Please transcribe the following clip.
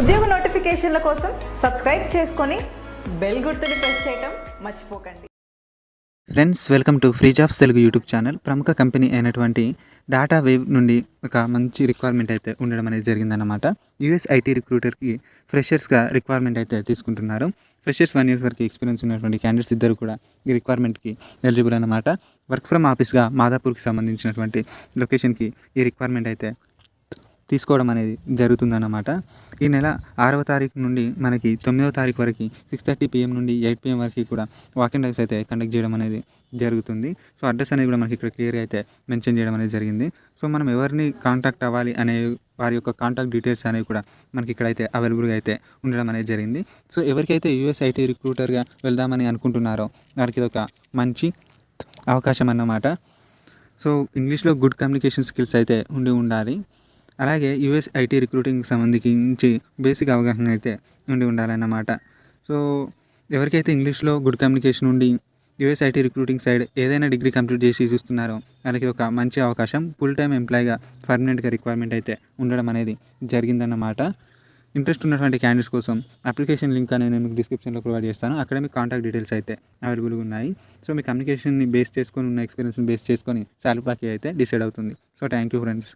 ఉద్యోగ నోటిఫికేషన్ల కోసం సబ్స్క్రైబ్ చేసుకొని బెల్ గుర్తుని ప్రెస్ చేయటం మర్చిపోకండి. Friends welcome to free jobs Telugu YouTube channel ప్రముఖ కంపెనీ అయినటువంటి డాటా వేవ్ నుండి ఒక మంచి రిక్వైర్మెంట్ అయితే ఉండడం అనేది జరిగిందన్నమాట. యూఎస్ ఐటీ రిక్రూటర్కి ఫ్రెషర్స్గా రిక్వైర్మెంట్ అయితే తీసుకుంటున్నారు. ఫ్రెషర్స్ వన్ ఇయర్స్ వరకు ఎక్స్పీరియన్స్ ఉన్నటువంటి క్యాండిడేట్స్ ఇద్దరు కూడా ఈ రిక్వైర్మెంట్కి ఎలిజిబుల్ అన్నమాట. వర్క్ ఫ్రమ్ ఆఫీస్గా మాదాపూర్కి సంబంధించినటువంటి లొకేషన్కి ఈ రిక్వైర్మెంట్ అయితే తీసుకోవడం అనేది జరుగుతుందన్నమాట. ఈ నెల ఆరవ తారీఖు నుండి మనకి తొమ్మిదవ తారీఖు వరకు సిక్స్ థర్టీ పిఎం నుండి ఎయిట్ పిఎం వరకు కూడా వాకింగ్ డ్రైవ్స్ అయితే కండక్ట్ చేయడం అనేది జరుగుతుంది. సో అడ్రస్ అనేది కూడా మనకి ఇక్కడ క్లియర్గా అయితే మెన్షన్ చేయడం అనేది జరిగింది. సో మనం ఎవరిని కాంటాక్ట్ అవ్వాలి అనే వారి యొక్క కాంటాక్ట్ డీటెయిల్స్ అనేవి కూడా మనకి ఇక్కడైతే అవైలబుల్గా అయితే ఉండడం అనేది జరిగింది. సో ఎవరికైతే యూఎస్ ఐటీ రిక్రూటర్గా వెళ్దామని అనుకుంటున్నారో వారికి ఇది ఒక మంచి అవకాశం అన్నమాట. సో ఇంగ్లీష్లో గుడ్ కమ్యూనికేషన్ స్కిల్స్ అయితే ఉండి ఉండాలి. అలాగే యూఎస్ ఐటీ రిక్రూటింగ్కి సంబంధించి బేసిక్ అవగాహన అయితే ఉండి ఉండాలన్నమాట. సో ఎవరికైతే ఇంగ్లీష్లో గుడ్ కమ్యూనికేషన్ ఉండి యూఎస్ ఐటీ రిక్రూటింగ్ సైడ్ ఏదైనా డిగ్రీ కంప్లీట్ చేసి చూస్తున్నారో వాళ్ళకి ఒక మంచి అవకాశం ఫుల్ టైం ఎంప్లాయ్గా పర్మనెంట్గా రిక్వైర్మెంట్ అయితే ఉండడం అనేది జరిగిందన్నమాట. ఇంట్రెస్ట్ ఉన్నటువంటి క్యాండిడేట్స్ కోసం అప్లికేషన్ లింక్ అనేది నేను మీకు డిస్క్రిప్షన్లో ప్రొవైడ్ చేస్తాను. అక్కడ మీకు కాంటాక్ట్ డీటెయిల్స్ అయితే అవైలబుల్గా ఉన్నాయి. సో మీ కమ్యూనికేషన్ని బేస్ చేసుకొని ఉన్న ఎక్స్పీరియన్స్ని బేస్ చేసుకొని శాలరీ ప్యాకేజ్ అయితే డిసైడ్ అవుతుంది. So thank you friends.